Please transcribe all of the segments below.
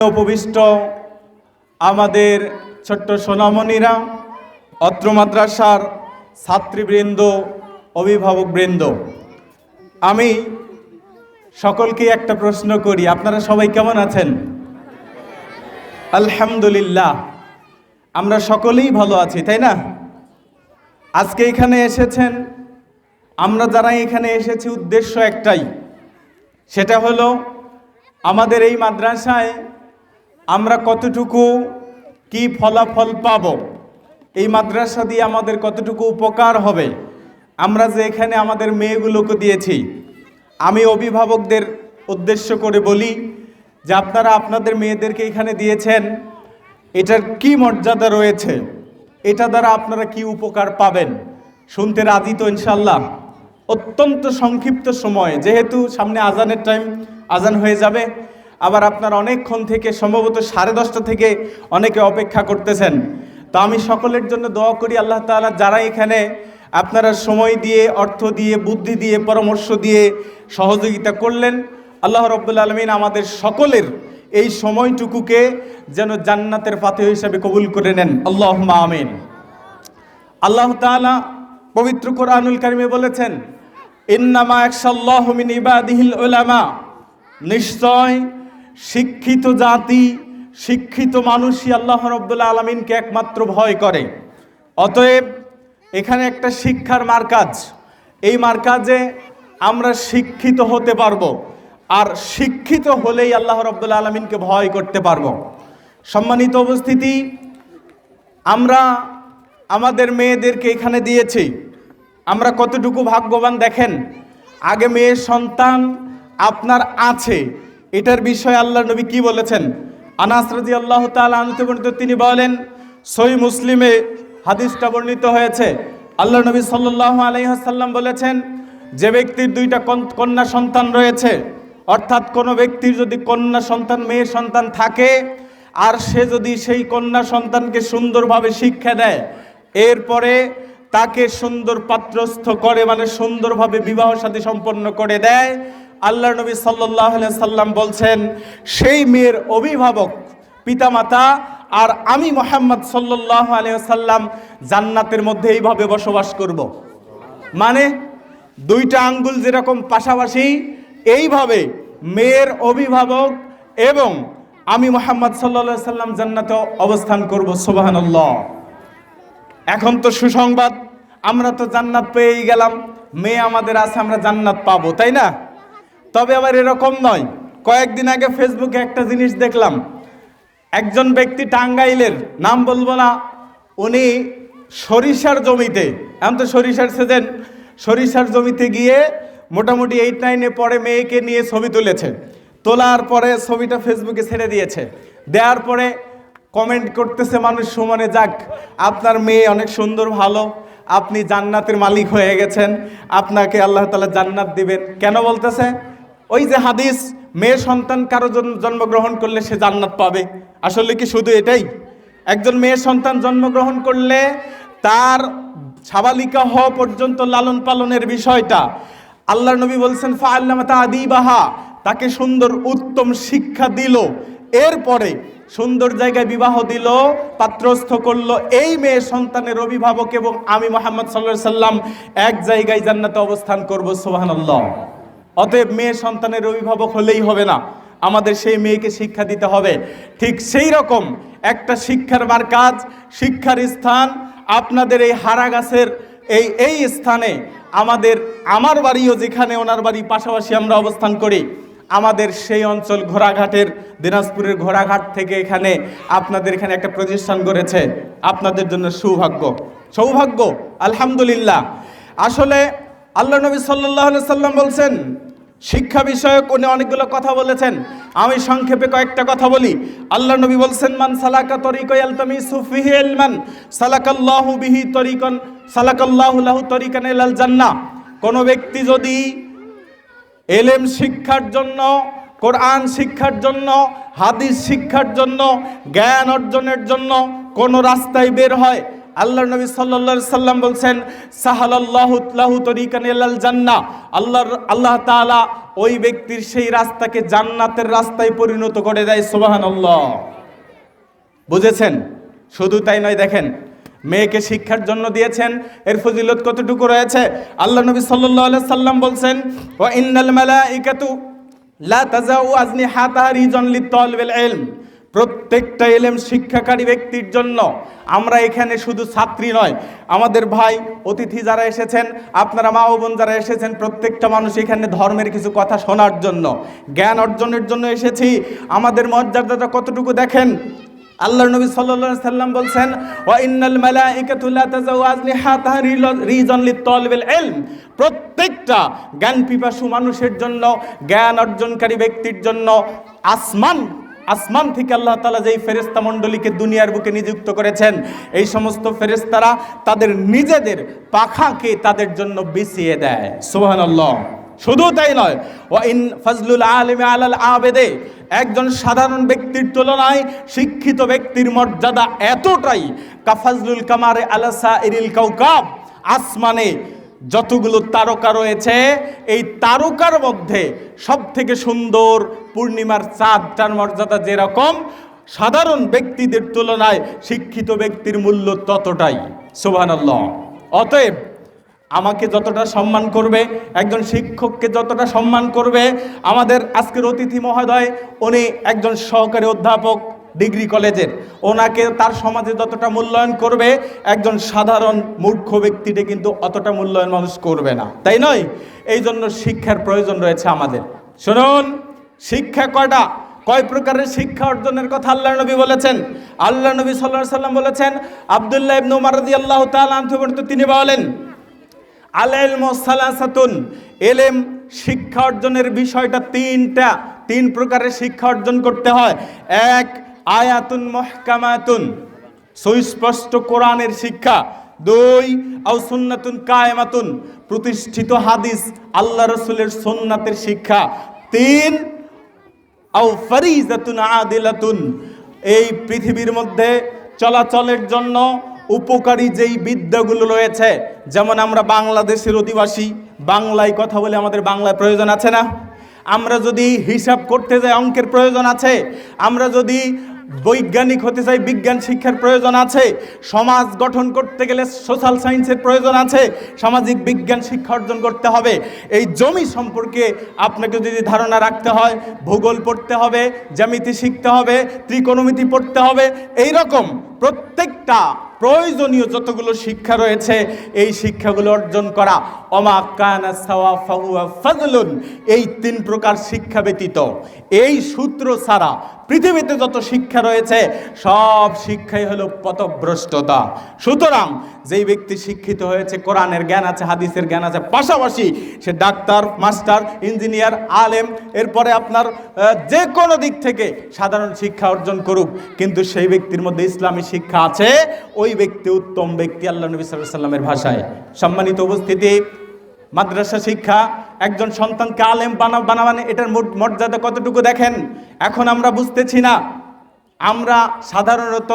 উপবিষ্ট আমাদের ছোট্ট সোনামণিরা, অত্র মাদ্রাসার ছাত্রীবৃন্দ, অভিভাবকবৃন্দ। আমি সকলকে একটা প্রশ্ন করি, আপনারা সবাই কেমন আছেন? আলহামদুলিল্লাহ, আমরা সকলেই ভালো আছি, তাই না? আজকে এখানে এসেছেন, আমরা যারা এখানে এসেছি, উদ্দেশ্য একটাই, সেটা হলো আমাদের এই মাদ্রাসায় আমরা কতটুকু কি ফলাফল পাব? এই মাদ্রাসা দিয়ে আমাদের কতটুকু উপকার হবে? আমরা যে এখানে আমাদের মেয়েগুলোকে দিয়েছি, আমি অভিভাবকদের উদ্দেশ্য করে বলি যে আপনারা আপনাদের মেয়েদেরকে এখানে দিয়েছেন, এটার কি মর্যাদা রয়েছে? এটা দ্বারা আপনারা কি উপকার পাবেন? শুনতে রাজি তো ইনশাল্লাহ অত্যন্ত সংক্ষিপ্ত সময়, যেহেতু সামনে আজানের টাইম আজান হয়ে যাবে। আবার আপনার অনেকক্ষণ থেকে সম্ভবত সাড়ে দশটা থেকে অনেকে অপেক্ষা করতেছেন। তো আমি সকলের জন্য দোয়া করি, আল্লাহ তাআলা যারা এখানে আপনারা সময় দিয়ে, অর্থ দিয়ে, বুদ্ধি দিয়ে, পরামর্শ দিয়ে সহযোগিতা করলেন, আল্লাহ রব্বুল আলমিন আমাদের সকলের এই সময়টুকুকে যেন জান্নাতের পাথে হিসাবে কবুল করে নেন। আল্লাহ আমিন। আল্লাহ তাআলা পবিত্র কোরআনুল কারিমে বলেছেন, ইন্নামা একসাল্লাহ মিন ইবাদিহিল উলামা। নিশ্চয় শিক্ষিত জাতি, শিক্ষিত মানুষই আল্লাহ রব্বুল আলমিনকে একমাত্র ভয় করে। অতএব এখানে একটা শিক্ষার মার্কাজ। এই মার্কাজে আমরা শিক্ষিত হতে পারব আর শিক্ষিত হলেই আল্লাহ রব্বুল আলমিনকে ভয় করতে পারব। সম্মানিত উপস্থিতি, আমরা আমাদের মেয়েদেরকে এখানে দিয়েছি। আমরা কতটুকু ভাগ্যবান দেখেন? আগে মেয়ের সন্তান আপনার আছে। এটার বিষয়ে আল্লাহ নবী কি বলেছেন? আনাস রাজি আল্লাহ তালতে তিনি বলেন সই মুসলিমে হাদিসটা বর্ণিত হয়েছে। আল্লাহ নবী সাল্লাহ আলহিহাসাল্লাম বলেছেন, যে ব্যক্তির দুইটা কন্যা সন্তান রয়েছে, অর্থাৎ কোনো ব্যক্তির যদি কন্যা সন্তান, মেয়ের সন্তান থাকে, আর সে যদি সেই কন্যা সন্তানকে সুন্দরভাবে শিক্ষা দেয়, এরপরে তাকে সুন্দর পাত্রস্থ করে মানে সুন্দরভাবে বিবাহ সাথী সম্পন্ন করে দেয় আল্লাহ নবী সাল্লাহ সাল্লাম বলছেন, সেই মেয়ের অভিভাবক পিতামাতা আর আমি মোহাম্মদ সাল্লাহ আলিয়াল্লাম জান্নাতের মধ্যে এইভাবে বসবাস করব। মানে দুইটা আঙ্গুল যেরকম পাশাপাশি, এইভাবে মেয়ের অভিভাবক এবং আমি মোহাম্মদ সাল্লা সাল্লাম জান্নাতে অবস্থান করব সোবাহান্লাহ এখন তো সুসংবাদ, আমরা তো জান্নাত পেয়েই গেলাম, মেয়ে আমাদের আছে, আমরা জান্নাত পাবো, তাই না তবে আবার এরকম নয়। কয়েকদিন আগে ফেসবুকে একটা জিনিস দেখলাম। একজন ব্যক্তি টাঙ্গাইলের, নাম বলব না, উনি সরিষার জমিতে, এখন তো সরিষার সিজন সরিষার জমিতে গিয়ে মোটামুটি এইট নাইনে পরে মেয়েকে নিয়ে ছবি তুলেছে। তোলার পরে ছবিটা ফেসবুকে ছেড়ে দিয়েছে। দেওয়ার পরে কমেন্ট করতেছে মানুষ, সুমনে, যাক, আপনার মেয়ে অনেক সুন্দর, ভালো। আপনি জান্নাতের মালিক হয়ে গেছেন। আপনাকে আল্লাহ তালা জান্নাত দিবেন। কেন বলতেছে? ওই যে হাদিস, মেয়ে সন্তান কারও জন্মগ্রহণ করলে সে জান্নাত পাবে। আসলে কি শুধু এটাই? একজন মেয়ে সন্তান জন্মগ্রহণ করলে তার সাবালিকা হওয়া পর্যন্ত লালন পালনের বিষয়টা। আল্লাহ নবী বলছেন ফা আল্লাহ আদিবাহা তাকে সুন্দর উত্তম শিক্ষা দিল। এরপরে সুন্দর জায়গায় বিবাহ দিল, পাত্রস্থ করল এই মেয়ে সন্তানের অভিভাবক এবং আমি মোহাম্মদ সাল্লাহ সাল্লাম এক জায়গায় জান্নাতে অবস্থান করব সোহানাল্লাহ অতএব মেয়ে সন্তানের অভিভাবক হলেই হবে না। আমাদের সেই মেয়েকে শিক্ষা দিতে হবে। ঠিক সেই রকম একটা শিক্ষার বার মার্কাজ শিক্ষার স্থান আপনাদের এই হারা গাছের এই এই স্থানে আমাদের, আমার বাড়িও যেখানে ওনার বাড়ি পাশাপাশি আমরা অবস্থান করি, আমাদের সেই অঞ্চল ঘোড়াঘাটের, দিনাজপুরের ঘোড়াঘাট থেকে এখানে আপনাদের এখানে একটা প্রতিষ্ঠান করেছে আপনাদের জন্য সৌভাগ্য। সৌভাগ্য, আলহামদুলিল্লাহ। আসলে আল্লাহ নবী সাল্লাহ সাল্লাম বলছেন শিক্ষা বিষয়ক উনি অনেকগুলো কথা বলেছেন। আমি সংক্ষেপে কয়েকটা কথা বলি। আল্লাহ নবী বলছেন, মান সালাকা তরিক আলতামি সুফিহি ইলমান, সালাকাল্লাহু বিহি তরিকন, সালাকাল্লাহু লাহু তরিকান ইলাল জান্নাহ। কোন ব্যক্তি যদি এলেম শিক্ষার জন্য, কোরআন শিক্ষার জন্য, হাদিস শিক্ষার জন্য, জ্ঞান অর্জনের জন্য কোন রাস্তায় বের হয় আল্লাহ নবী সাল্লা সাল্লাম বলছেন, সাহালাল্লাহু লাহু তরিকান ইলাল জান্নাহ আল্লাহর, আল্লাহ তাআলা ওই ব্যক্তির সেই রাস্তাকে জান্নাতের রাস্তায় পরিণত করে দেয়, সুবহানাল্লাহ। বুঝেছেন? শুধু তাই নয়, দেখেন, মেয়েকে শিক্ষার জন্য দিয়েছেন, এর ফজিলত কতটুকু রয়েছে? আল্লাহ নবী আলাইহি সাল্লাম বলছেন, ওয়া ইন্নাল মালাইকাতু লা তাজাউ আজনি হাতাহা রিজন লিতালিবিল ইলম। প্রত্যেকটা এলেম শিক্ষাকারী ব্যক্তির জন্য। আমরা এখানে শুধু ছাত্রী নয়, আমাদের ভাই অতিথি যারা এসেছেন, আপনারা মা বোন যারা এসেছেন, প্রত্যেকটা মানুষ এখানে ধর্মের কিছু কথা শোনার জন্য, জ্ঞান অর্জনের জন্য এসেছি। আমাদের মর্যাদাটা কতটুকু দেখেন? আল্লাহ নবী আলাইহি সাল্লাম বলছেন, ওয়া ইন্নাল মালাইকাতু লা তাজাউ আজনিহাতাহা রিজন প্রত্যেকটা জ্ঞান পিপাসু মানুষের জন্য, জ্ঞান অর্জনকারী ব্যক্তির জন্য আসমান আসমান থেকে আল্লাহ তালা যেই ফেরেস্তা মণ্ডলীকে দুনিয়ার বুকে নিযুক্ত করেছেন, এই সমস্ত ফেরেস্তারা তাদের নিজেদের পাখাকে তাদের জন্য বিছিয়ে দেয়। সুবহানাল্লাহ। শুধু তাই নয় ও ইন ফজলুল আলিমে আলাল আবেদে, একজন সাধারণ ব্যক্তির তুলনায় শিক্ষিত ব্যক্তির মর্যাদা এতটাই কাফাজলুল কামারে আলাসা ইরিল কাউকাব, আসমানে যতগুলো তারকা রয়েছে, এই তারকার মধ্যে সব থেকে সুন্দর পূর্ণিমার চাঁদটার মর্যাদা যেরকম, সাধারণ ব্যক্তিদের তুলনায় শিক্ষিত ব্যক্তির মূল্য ততটাই। সুবহানাল্লাহ। অতএব আমাকে যতটা সম্মান করবে, একজন শিক্ষককে যতটা সম্মান করবে, আমাদের আজকের অতিথি মহোদয়, উনি একজন সহকারী অধ্যাপক ডিগ্রি কলেজের। ওনাকে তার সমাজে যতটা মূল্যায়ন করবে, একজন সাধারণ মূর্খ ব্যক্তিটা কিন্তু অতটা মূল্যায়ন মানুষ করবে না। তাই নয়? এই জন্য শিক্ষার প্রয়োজন রয়েছে আমাদের। শুনুন, শিক্ষা কয়টা? কয় প্রকারের শিক্ষা অর্জনের কথা আল্লাহ নবী বলেছেন? আল্লাহ নবী সাল্লাহ সাল্লাম বলেছেন, আবদুল্লাহ ইবনু উমার আল্লাহ আনহু তিনি বলেন আলেল মোসালাসাতুন এলেম শিক্ষা অর্জনের বিষয়টা তিনটা, তিন প্রকারের শিক্ষা অর্জন করতে হয়। এক আয়াতুন মহকামাতুন। সুস্পষ্ট কোরআনের শিক্ষা। দুই, আও সুন্নাতুন কায়েমাতুন। প্রতিষ্ঠিত হাদিস আল্লাহ রসুলের সুন্নাতের শিক্ষা। তিন, আও ফারিজাতুন আদিলাতুন। এই পৃথিবীর মধ্যে চলাচলের জন্য উপকারী যেই বিদ্যাগুলো রয়েছে, যেমন আমরা বাংলাদেশের অধিবাসী, বাংলায় কথা বলে আমাদের বাংলায় প্রয়োজন আছে না? আমরা যদি হিসাব করতে যাই অঙ্কের প্রয়োজন আছে, আমরা যদি বৈজ্ঞানিক হতে চাই বিজ্ঞান শিক্ষার প্রয়োজন আছে। সমাজ গঠন করতে গেলে সোশ্যাল সায়েন্সের প্রয়োজন আছে। সামাজিক বিজ্ঞান শিক্ষা অর্জন করতে হবে। এই জমি সম্পর্কে আপনাকে যদি ধারণা রাখতে হয়, ভূগোল পড়তে হবে, জ্যামিতি শিখতে হবে, ত্রিকোণমিতি পড়তে হবে এই রকম প্রত্যেকটা প্রয়োজনীয় যতগুলো শিক্ষা রয়েছে, এই শিক্ষাগুলো অর্জন করা। অমা কানা ফাজলুন, এই তিন প্রকার শিক্ষা ব্যতীত। এই সূত্র ছাড়া পৃথিবীতে যত শিক্ষা রয়েছে, সব শিক্ষাই হলো পথভ্রষ্টতা। সুতরাং যেই ব্যক্তি শিক্ষিত হয়েছে, কোরআনের জ্ঞান আছে, হাদিসের জ্ঞান আছে, পাশাপাশি সে ডাক্তার, মাস্টার, ইঞ্জিনিয়ার, আলেম, এরপরে আপনার যে কোনো দিক থেকে সাধারণ শিক্ষা অর্জন করুক, কিন্তু সেই ব্যক্তির মধ্যে ইসলামী শিক্ষা আছে, ওই ব্যক্তি উত্তম ব্যক্তি আল্লাহ নবী সাল্লামের ভাষায়। সম্মানিত উপস্থিতি মাদ্রাসা শিক্ষা, একজন সন্তানকে আলেম বানা বানাবানে এটার মর্যাদা কতটুকু দেখেন? এখন আমরা বুঝতেছি না। আমরা সাধারণত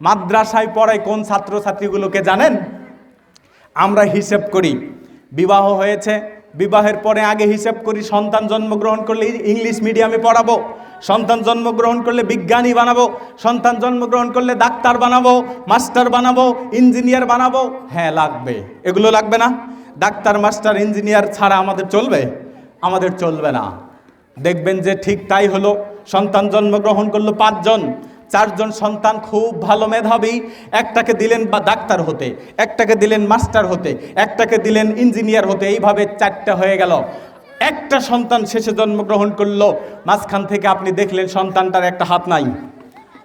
মাদ্রাসায় পড়াই কোন ছাত্রছাত্রীগুলোকে জানেন? আমরা হিসেব করি। বিবাহ হয়েছে, বিবাহের পরে আগে হিসেব করি, সন্তান জন্মগ্রহণ করলে ইংলিশ মিডিয়ামে পড়াবো। সন্তান জন্মগ্রহণ করলে বিজ্ঞানী বানাবো। সন্তান জন্মগ্রহণ করলে ডাক্তার বানাবো, মাস্টার বানাবো, ইঞ্জিনিয়ার বানাবো। হ্যাঁ লাগবে। এগুলো লাগবে না? ডাক্তার, মাস্টার, ইঞ্জিনিয়ার ছাড়া আমাদের চলবে? আমাদের চলবে না। দেখবেন যে ঠিক তাই হলো, সন্তান জন্মগ্রহণ করল পাঁচজন। চারজন সন্তান, খুব ভালো মেধাবী। একটাকে দিলেন বা ডাক্তার হতে, একটাকে দিলেন মাস্টার হতে, একটাকে দিলেন ইঞ্জিনিয়ার হতে, এইভাবে চারটা হয়ে গেল। একটা সন্তান শেষে জন্মগ্রহণ করল, মাঝখান থেকে আপনি দেখলেন সন্তানটার একটা হাত নাই,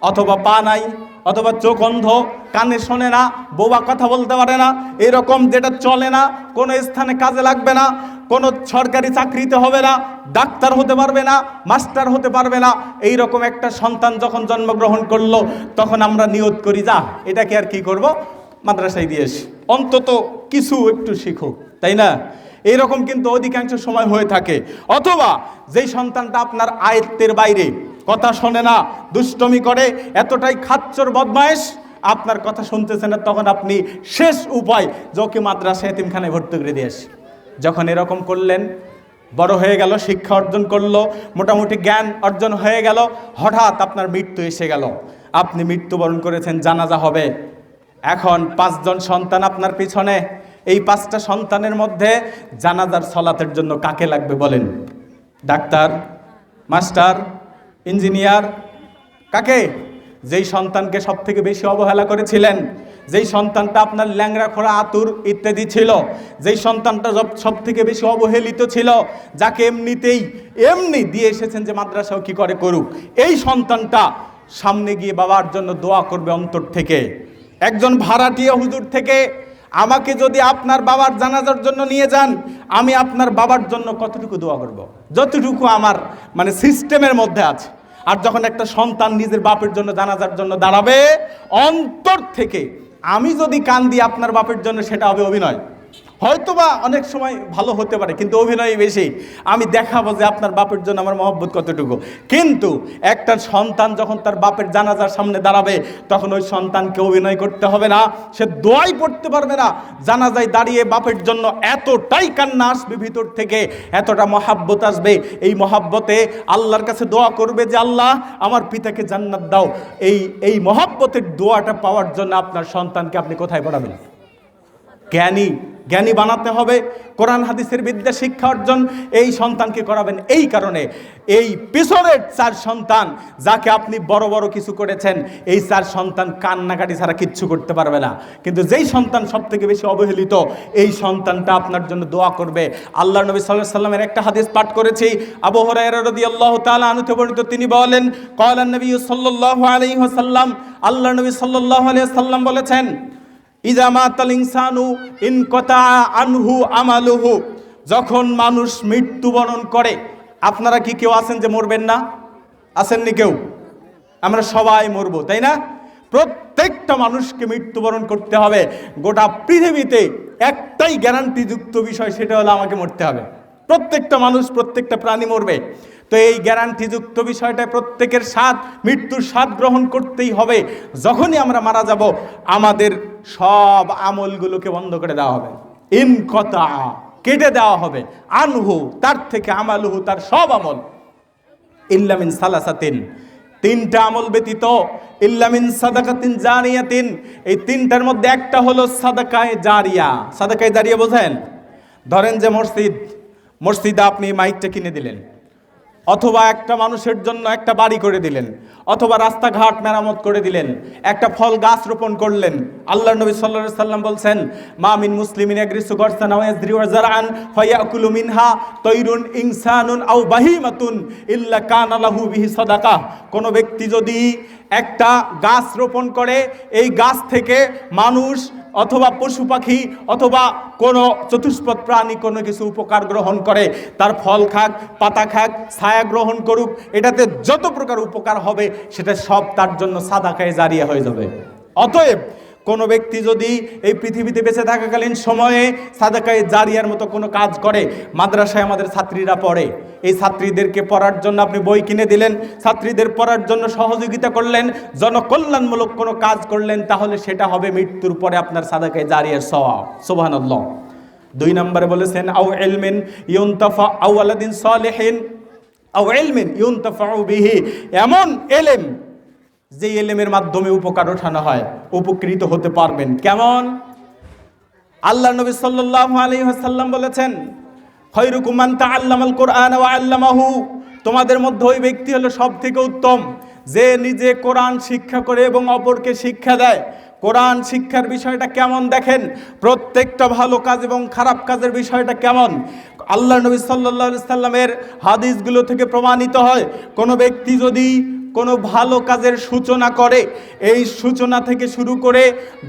অথবা পা নাই। অথবা চোখ অন্ধ, কানে শোনে না বোবা কথা বলতে পারে না, এরকম যেটা চলে না, কোনো স্থানে কাজে লাগবে না, কোনো সরকারি চাকরিতে হবে না, ডাক্তার হতে পারবে না, মাস্টার হতে পারবে না এই রকম একটা সন্তান যখন জন্মগ্রহণ করল, তখন আমরা নিয়ত করি, যা, এটাকে আর কি করব? মাদ্রাসায় দিয়ে। অন্তত কিছু একটু শিখো, তাই না? এইরকম কিন্তু অধিকাংশ সময় হয়ে থাকে। অথবা যেই সন্তানটা আপনার আয়ত্তের বাইরে কথা শোনে না, দুষ্টমি করে, এতটাই খাচ্চর বদমায়েশ। আপনার কথা শুনতেছে না, তখন আপনি শেষ উপায় ওকে মাদ্রাসা এতিমখানায় ভর্তি করে দিয়ে আসি যখন এরকম করলেন, বড় হয়ে গেল, শিক্ষা অর্জন করল, মোটামুটি জ্ঞান অর্জন হয়ে গেল, হঠাৎ আপনার মৃত্যু এসে গেল। আপনি মৃত্যুবরণ করেছেন, জানাজা হবে। এখন পাঁচজন সন্তান আপনার পিছনে। এই পাঁচটা সন্তানের মধ্যে জানাজার সলাতের জন্য কাকে লাগবে বলেন? ডাক্তার? মাস্টার? ইঞ্জিনিয়ার। কাকে? যেই সন্তানকে সব থেকে বেশি অবহেলা করেছিলেন, যেই সন্তানটা আপনার ল্যাংড়া, খোড়া, আতুর ইত্যাদি ছিল, যেই সন্তানটা সব থেকে বেশি অবহেলিত ছিল, যাকে এমনিতেই, এমনি দিয়ে এসেছেন যে মাদ্রাসাও কি করে করুক, এই সন্তানটা সামনে গিয়ে বাবার জন্য দোয়া করবে অন্তর থেকে। একজন ভাড়াটিয়া হুজুর থেকে আমাকে যদি আপনার বাবার জানাজার জন্য নিয়ে যান, আমি আপনার বাবার জন্য কতটুকু দোয়া করব। যতটুকু আমার মানে সিস্টেমের মধ্যে আছে আর যখন একটা সন্তান নিজের বাপের জন্য জানাজার জন্য দাঁড়াবে, অন্তর থেকে আমি যদি কান দিই আপনার বাপের জন্য, সেটা হবে অভিনয় হয়তোবা অনেক সময় ভালো হতে পারে, কিন্তু অভিনয় বেশি। আমি দেখাবো যে আপনার বাপের জন্য আমার মহব্বত কতটুকু। কিন্তু একটা সন্তান যখন তার বাপের জানাজার সামনে দাঁড়াবে, তখন ওই সন্তানকে অভিনয় করতে হবে না। সে দোয়াই পড়তে পারবে না। জানাজায় দাঁড়িয়ে বাপের জন্য এতটাই কান্না আসবে ভিতর থেকে, এতটা মহাব্বত আসবে। এই মহাব্বতে আল্লাহর কাছে দোয়া করবে যে, আল্লাহ, আমার পিতাকে জান্নাত দাও। এই এই মহাব্বতের দোয়াটা পাওয়ার জন্য আপনার সন্তানকে আপনি কোথায় পড়াবেন? জ্ঞানী জ্ঞানী বানাতে হবে। কোরআন, হাদিসের বিদ্যা, শিক্ষা অর্জন এই সন্তানকে করাবেন। এই কারণে এই পিছনের চার সন্তান যাকে আপনি বড় বড় কিছু করেছেন, এই চার সন্তান কান্নাকাটি ছাড়া কিচ্ছু করতে পারবে না। কিন্তু যেই সন্তান সব থেকে বেশি অবহেলিত, এই সন্তানটা আপনার জন্য দোয়া করবে। আল্লাহ নবী সাল্লাহ সাল্লামের একটা হাদিস পাঠ করেছি। আবু আল্লাহ তালা আনুতে বর্ণিত, তিনি বলেন কয়লান নবী সাল্লাহ আলী সাল্লাম আল্লাহ নবী সাল্লাহ আলিয়া সাল্লাম বলেছেন ইজামাতাল ইনসানু ইনকতা আনহু আমালুহু। যখন মানুষ মৃত্যুবরণ করে, আপনারা কি কেউ আছেন যে মরবেন না? আছেননি কেউ? আমরা সবাই মরবো, তাই না? প্রত্যেকটা মানুষকে মৃত্যুবরণ করতে হবে। গোটা পৃথিবীতে একটাই গ্যারান্টিযুক্ত বিষয়, সেটা হলো আমাকে মরতে হবে। প্রত্যেকটা মানুষ, প্রত্যেকটা প্রাণী মরবে। তো এই গ্যারান্টিযুক্ত বিষয়টা প্রত্যেকের স্বাদ, মৃত্যুর স্বাদ গ্রহণ করতেই হবে। যখনই আমরা মারা যাব, আমাদের সব আমলগুলোকে বন্ধ করে দেওয়া হবে। ইন কথা কেটে দেওয়া হবে। আনহু, তার থেকে আমালুহু, তার সব আমল। ইল্লামিন সালাসাতিন। তিনটা আমল ব্যতীত ইল্লামিন সাদাকাতিন জারিয়াতিন। এই তিনটার মধ্যে একটা হলো সাদাকায়ে জারিয়া। সাদাকায়ে জারিয়া বোঝেন? ধরেন যে মসজিদ, মসজিদে আপনি মাইকটা কিনে দিলেন। অথবা একটা মানুষের জন্য একটা বাড়ি করে দিলেন, অথবা রাস্তাঘাট মেরামত করে দিলেন, একটা ফল গাছ রোপণ করলেন। আল্লাহ নবী সাল্লা সাল্লাম বলছেন মামিন মুসলিম মুসলিমিন ইয়াগরিসু গরসান ফায়াকুলু মিনহা তৈরুন ইনসানুন আউ বাহিমাতুন ইল্লা কান আলাহু বিহি সদাকা। কোনো ব্যক্তি যদি একটা গাছ রোপণ করে, এই গাছ থেকে মানুষ অথবা পশু পাখি অথবা কোনো চতুষ্পদ প্রাণী কোনো কিছু উপকার গ্রহণ করে। তার ফল খাক, পাতা খাক, ছায়া গ্রহণ করুক, এটাতে যত প্রকার উপকার হবে, সেটা সব তার জন্য সাদা খায় জারিয়া হয়ে যাবে। অতএব কোনো ব্যক্তি যদি এই পৃথিবীতে বেঁচে থাকাকালীন সময়ে সাদাকায় জারিয়ার মতো কোনো কাজ করে, মাদ্রাসায় আমাদের ছাত্রীরা পড়ে, এই ছাত্রীদেরকে পড়ার জন্য আপনি বই কিনে দিলেন, ছাত্রীদের পড়ার জন্য সহযোগিতা করলেন, জনকল্যাণমূলক কোনো কাজ করলেন, তাহলে সেটা হবে মৃত্যুর পরে আপনার সাদাকায় জারিয়ার সওয়াব। সুবহানাল্লাহ। দুই নম্বরে বলেছেন আউ এলমিন ইউনতাফা আউ আলাদিন সালেহিন আউ এলমিন ইউনতাফা বিহি। এমন এলেম যে এলেমের মাধ্যমে উপকার ওঠানো হয়, উপকৃত হতে পারবেন। কেমন? আল্লাহ নবী সাল্লাল্লাহু আলাইহি ওয়াসাল্লাম বলেছেন, খৈরুকুম মান তাআল্লামাল কোরআন ওয়া আল্লামাহু। তোমাদের মধ্যে ওই ব্যক্তি হলো সব থেকে উত্তম, যে নিজে কোরআন শিক্ষা করে এবং অপরকে শিক্ষা দেয়। কোরআন শিক্ষার বিষয়টা কেমন দেখেন? প্রত্যেকটা ভালো কাজ এবং খারাপ কাজের বিষয়টা কেমন? আল্লাহ নবী আলাইহি সাল্লামের হাদিসগুলো থেকে প্রমাণিত হয়, কোনো ব্যক্তি যদি কোনো ভালো কাজের সূচনা করে, এই সূচনা থেকে শুরু করে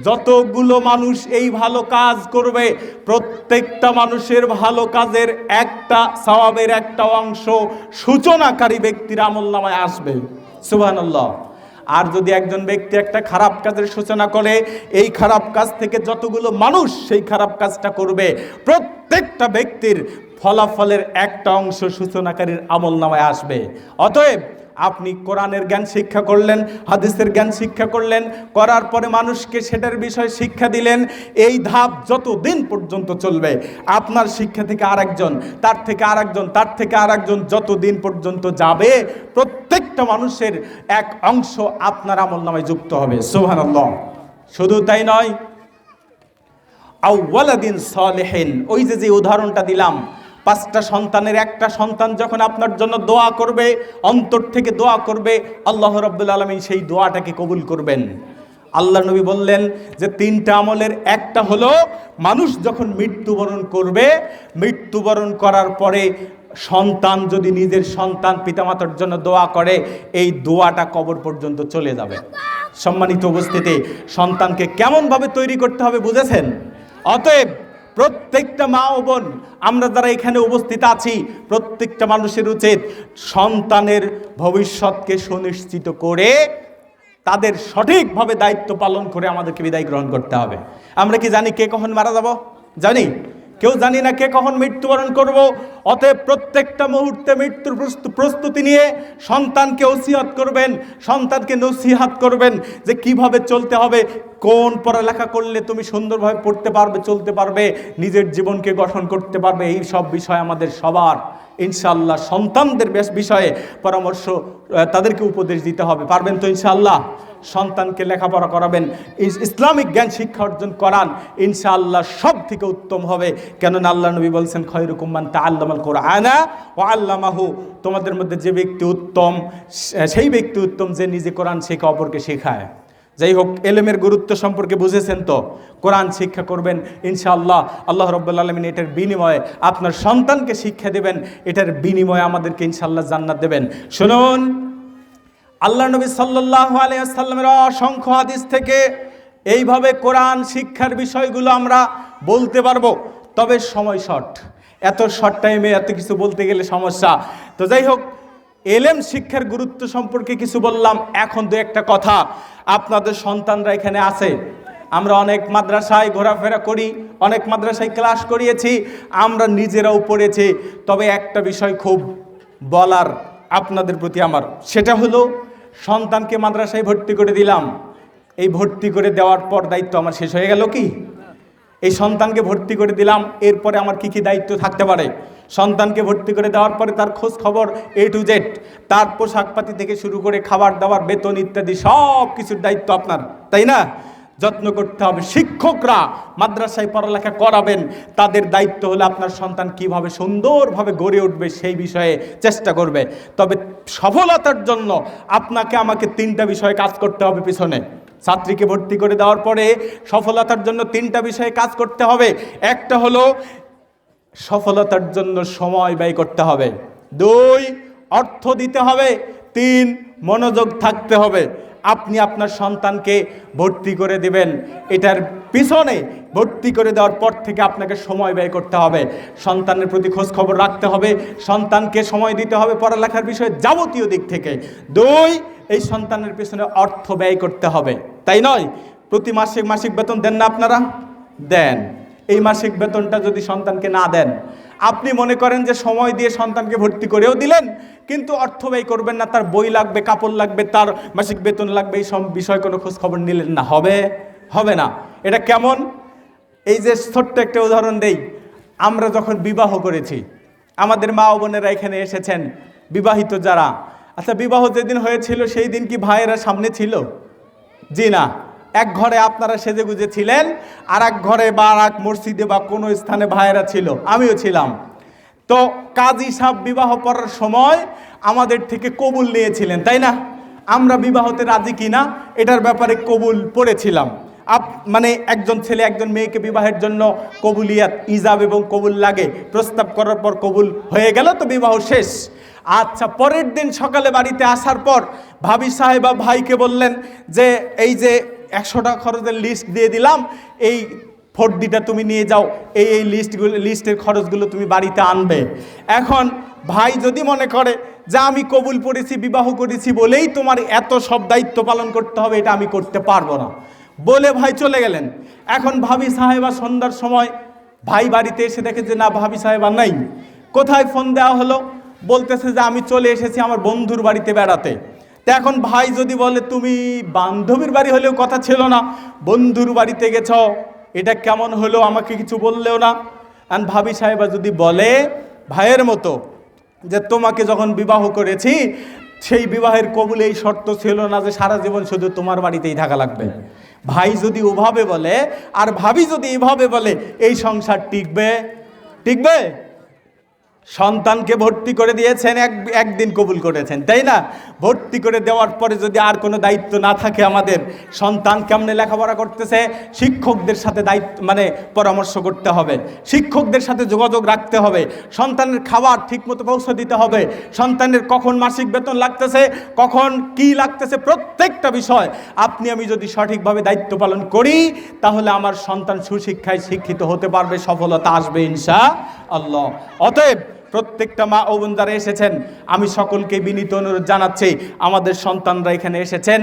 যতগুলো মানুষ এই ভালো কাজ করবে, প্রত্যেকটা মানুষের ভালো কাজের একটা সওয়াবের একটা অংশ সূচনাকারী ব্যক্তির আমল নামায় আসবে। সুবহানাল্লাহ। আর যদি একজন ব্যক্তি একটা খারাপ কাজের সূচনা করে, এই খারাপ কাজ থেকে যতগুলো মানুষ সেই খারাপ কাজটা করবে, প্রত্যেকটা ব্যক্তির ফলাফলের একটা অংশ সূচনাকারীর আমল নামায় আসবে। অতএব আপনি কোরআনের জ্ঞান শিক্ষা করলেন, হাদিসের জ্ঞান শিক্ষা করলেন, করার পরে মানুষকে সেটার বিষয়ে শিক্ষা দিলেন, এই ধাপ যত দিন পর্যন্ত চলবে, আপনার শিক্ষা থেকে আরেকজন, তার থেকে আরেকজন, তার থেকে আরেকজন যত দিন পর্যন্ত যাবে, প্রত্যেকটা মানুষের এক অংশ আপনার আমল নামায় যুক্ত হবে সোহানাল্লাহ শুধু তাই নয় আউ্বালাদিন সলেহেন, ওই যে যে উদাহরণটা দিলাম পাঁচটা সন্তানের একটা সন্তান যখন আপনার জন্য দোয়া করবে, অন্তর থেকে দোয়া করবে, আল্লাহ রব্বুল আলমী সেই দোয়াটাকে কবুল করবেন। আল্লাহ নবী বললেন যে তিনটা আমলের একটা হলো, মানুষ যখন মৃত্যুবরণ করবে, মৃত্যুবরণ করার পরে সন্তান যদি নিজের সন্তান পিতামাতার জন্য দোয়া করে, এই দোয়াটা কবর পর্যন্ত চলে যাবে। সম্মানিত উপস্থিতি, সন্তানকে কেমনভাবে তৈরি করতে হবে বুঝেছেন? অতএব প্রত্যেকটা মা ও বোন, আমরা যারা এখানে উপস্থিত আছি, প্রত্যেকটা মানুষের উচিত সন্তানের ভবিষ্যৎকে সুনিশ্চিত করে তাদের সঠিকভাবে দায়িত্ব পালন করে আমাদেরকে বিদায় গ্রহণ করতে হবে। আমরা কি জানি কে কখন মারা যাব? জানি? কেউ জানি না কে কখন মৃত্যুবরণ করব। অতএব প্রত্যেকটা মুহূর্তে মৃত্যুর প্রস্তু- প্রস্তুতি নিয়ে সন্তানকে ওসিহাত করবেন, সন্তানকে নসিহাত করবেন যে কীভাবে চলতে হবে, কোন পড়ালেখা করলে তুমি সুন্দরভাবে পড়তে পারবে, চলতে পারবে, নিজের জীবনকে গঠন করতে পারবে, এই সব বিষয় আমাদের সবার। ইনশাআল্লাহ সন্তানদের বেশ বিষয়ে পরামর্শ তাদেরকে উপদেশ দিতে হবে। পারবেন তো ইনশাআল্লাহ? সন্তানকে লেখাপড়া করাবেন। ইসলামিক জ্ঞান শিক্ষা অর্জন করান, ইনশাআল্লাহ সব থেকে উত্তম হবে। কেননা আল্লাহ নবী বলছেন খয়রুকুম্মান তা আল্লামাল কোরআনা ও আল্লামাহু। তোমাদের মধ্যে যে ব্যক্তি উত্তম সেই ব্যক্তি উত্তম যে নিজে কোরআন শেখা, অপরকে শেখায়। যাই হোক এলেমের গুরুত্ব সম্পর্কে বুঝেছেন তো? কোরআন শিক্ষা করবেন, ইনশাআল্লাহ। আল্লাহ রব্বুল আলমিন এটার বিনিময়ে আপনার সন্তানকে শিক্ষা দেবেন, এটার বিনিময়ে আমাদেরকে ইনশাআল্লাহ জান্নাত দেবেন। শুনুন, আল্লাহ নবী সাল্লাহ আলিয়াল্লামের অসংখ্য হাদিস থেকে এইভাবে কোরআন শিক্ষার বিষয়গুলো আমরা বলতে পারব, তবে সময় শর্ট। এত শর্ট টাইমে এত কিছু বলতে গেলে সমস্যা। তো যাই হোক এলেম শিক্ষার গুরুত্ব সম্পর্কে কিছু বললাম। এখন দু একটা কথা। আপনাদের সন্তানরা এখানে আছে। আমরা অনেক মাদ্রাসায় ঘোরাফেরা করি, অনেক মাদ্রাসায় ক্লাস করিয়েছি, আমরা নিজেরাও পড়েছি। তবে একটা বিষয় খুব বলার আপনাদের প্রতি আমার, সেটা হলো সন্তানকে মাদ্রাসায় ভর্তি করে দিলাম। এই ভর্তি করে দেওয়ার পর দায়িত্ব আমার শেষ হয়ে গেল কি? এই সন্তানকে ভর্তি করে দিলাম, এরপরে আমার কি কি দায়িত্ব থাকতে পারে? সন্তানকে ভর্তি করে দেওয়ার পরে তার খোঁজ খবর এ টু জেড তার পোশাকপাতি থেকে শুরু করে খাবার দাবার, বেতন ইত্যাদি সব কিছুর দায়িত্ব আপনার, তাই না? যত্ন করতে হবে। শিক্ষকরা মাদ্রাসায় পড়ালেখা করাবেন, তাদের দায়িত্ব হলো আপনার সন্তান কীভাবে সুন্দরভাবে গড়ে উঠবে সেই বিষয়ে চেষ্টা করবে। তবে সফলতার জন্য আপনাকে আমাকে তিনটা বিষয়ে কাজ করতে হবে পিছনে। ছাত্রীকে ভর্তি করে দেওয়ার পরে সফলতার জন্য তিনটা বিষয়ে কাজ করতে হবে। একটা হলো সফলতার জন্য সময় ব্যয় করতে হবে। দুই, অর্থ দিতে হবে। তিন, মনোযোগ থাকতে হবে। আপনি আপনার সন্তানকে ভর্তি করে দিবেন। এটার পিছনে ভর্তি করে দেওয়ার পর থেকে আপনাকে সময় ব্যয় করতে হবে। সন্তানের প্রতি খোঁজ খবর রাখতে হবে। সন্তানকে সময় দিতে হবে পড়ালেখার বিষয়ে যাবতীয় দিক থেকে। দুই, এই সন্তানের পিছনে অর্থ ব্যয় করতে হবে। তাই নয়, প্রতি মাসে মাসিক বেতন দেন না আপনারা? দেন। এই মাসিক বেতনটা যদি সন্তানকে না দেন আপনি মনে করেন যে সময় দিয়ে সন্তানকে ভর্তি করেও দিলেন, কিন্তু অর্থ ব্যয় করবেন না, তার বই লাগবে, কাপড় লাগবে, তার মাসিক বেতন লাগবে, এই সব বিষয় কোনো খোঁজ খবর নিলেন না। হবে? হবে না। এটা কেমন? এই যে ছোট্ট একটা উদাহরণ দেই। আমরা যখন বিবাহ করেছি, আমাদের মা বোনেরা এখানে এসেছেন, বিবাহিত যারা। আচ্ছা বিবাহ যেদিন হয়েছিল, সেই দিন কি ভাইয়েরা সামনে ছিল? জি না। এক ঘরে আপনারা সেজে গুজে ছিলেন আর এক ঘরে বা আর এক মসজিদে বা কোনো স্থানে ভাইয়েরা ছিল, আমিও ছিলাম। তো কাজী সাহেব বিবাহ করার সময় আমাদের থেকে কবুল নিয়েছিলেন, তাই না? আমরা বিবাহতে রাজি কিনা, এটার ব্যাপারে কবুল পড়েছিলাম। আপ মানে একজন ছেলে একজন মেয়েকে বিবাহের জন্য কবুলিয়াত, ইজাব এবং কবুল লাগে, প্রস্তাব করার পর কবুল হয়ে গেল, তো বিবাহ শেষ। আচ্ছা পরের দিন সকালে বাড়িতে আসার পর ভাবি সাহেবা ভাইকে বললেন যে, এই যে একশো টাকা খরচের লিস্ট দিয়ে দিলাম। এই ফর্দিটা তুমি নিয়ে যাও। এই এই লিস্টগুলো লিস্টের খরচগুলো তুমি বাড়িতে আনবে। এখন ভাই যদি মনে করে যে আমি কবুল পড়েছি বিবাহ করেছি বলেই তোমার এত সব দায়িত্ব পালন করতে হবে, এটা আমি করতে পারব না। বলে ভাই চলে গেলেন। এখন ভাবি সাহেবা সন্ধ্যার সময় ভাই বাড়িতে এসে দেখে যে না, ভাবি সাহেবা নাই। কোথায় ফোন দেওয়া হলো? বলতেছে যে আমি চলে এসেছি আমার বন্ধুর বাড়িতে বেড়াতে। তা এখন ভাই যদি বলে, তুমি বান্ধবীর বাড়ি হলেও কথা ছিল না, বন্ধুর বাড়িতে গেছ, এটা কেমন হলো আমাকে কিছু বললেও না? আর ভাবি সাহেবা যদি বলে ভাইয়ের মতো যে, তোমাকে যখন বিবাহ করেছি, সেই বিবাহের কবুলে এই শর্ত ছিল না যে, সারা জীবন শুধু তোমার বাড়িতেই থাকা লাগবে। ভাই যদি ওভাবে বলে, আর ভাবি যদি এভাবে বলে, এই সংসার টিকবে? টিকবে? সন্তানকে ভর্তি করে দিয়েছেন, এক, একদিন কবুল করেছেন, তাই না? ভর্তি করে দেওয়ার পরে যদি আর কোনো দায়িত্ব না থাকে আমাদের, সন্তান কেমনে লেখাপড়া করতেছে? শিক্ষকদের সাথে দায়িত্ব মানে পরামর্শ করতে হবে, শিক্ষকদের সাথে যোগাযোগ রাখতে হবে, সন্তানের খাবার ঠিকমতো পৌঁছে দিতে হবে, সন্তানের কখন মাসিক বেতন লাগতেছে, কখন কি লাগতেছে, প্রত্যেকটা বিষয় আপনি আমি যদি সঠিকভাবে দায়িত্ব পালন করি, তাহলে আমার সন্তান সুশিক্ষায় শিক্ষিত হতে পারবে, সফলতা আসবে ইনশা আল্লাহ। অতএব প্রত্যেকটা মা ও বোন যারা এসেছেন, আমি সকলকে বিনীত অনুরোধ জানাচ্ছি, আমাদের সন্তানরা এখানে এসেছেন।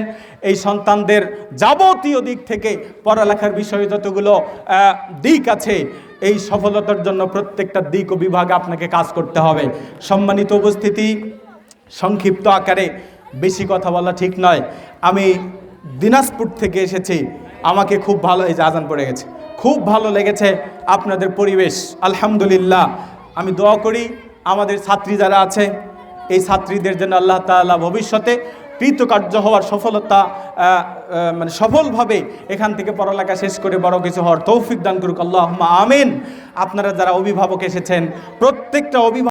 এই সন্তানদের যাবতীয় দিক থেকে পড়ালেখার বিষয়ে যতগুলো দিক আছে, এই সফলতার জন্য প্রত্যেকটা দিক ও বিভাগে আপনাকে কাজ করতে হবে। সম্মানিত উপস্থিতি, সংক্ষিপ্ত আকারে বেশি কথা বলা ঠিক নয়। আমি দিনাজপুর থেকে এসেছি, আমাকে খুব ভালো, এই যে আজান পড়ে গেছে, খুব ভালো লেগেছে আপনাদের পরিবেশ, আলহামদুলিল্লাহ। আমি দোয়া করি আমাদের ছাত্রী যারা আছে, এই ছাত্রীদের জন্য আল্লাহ তালা ভবিষ্যতে কৃতকার্য হওয়ার সফলতা মানে সফলভাবে এখান থেকে পড়ালেখা শেষ করে বড় কিছু হওয়ার তৌফিক দান করুক। আল্লাহ আমিন। আপনারা যারা অভিভাবক এসেছেন, প্রত্যেকটা অভিভাবক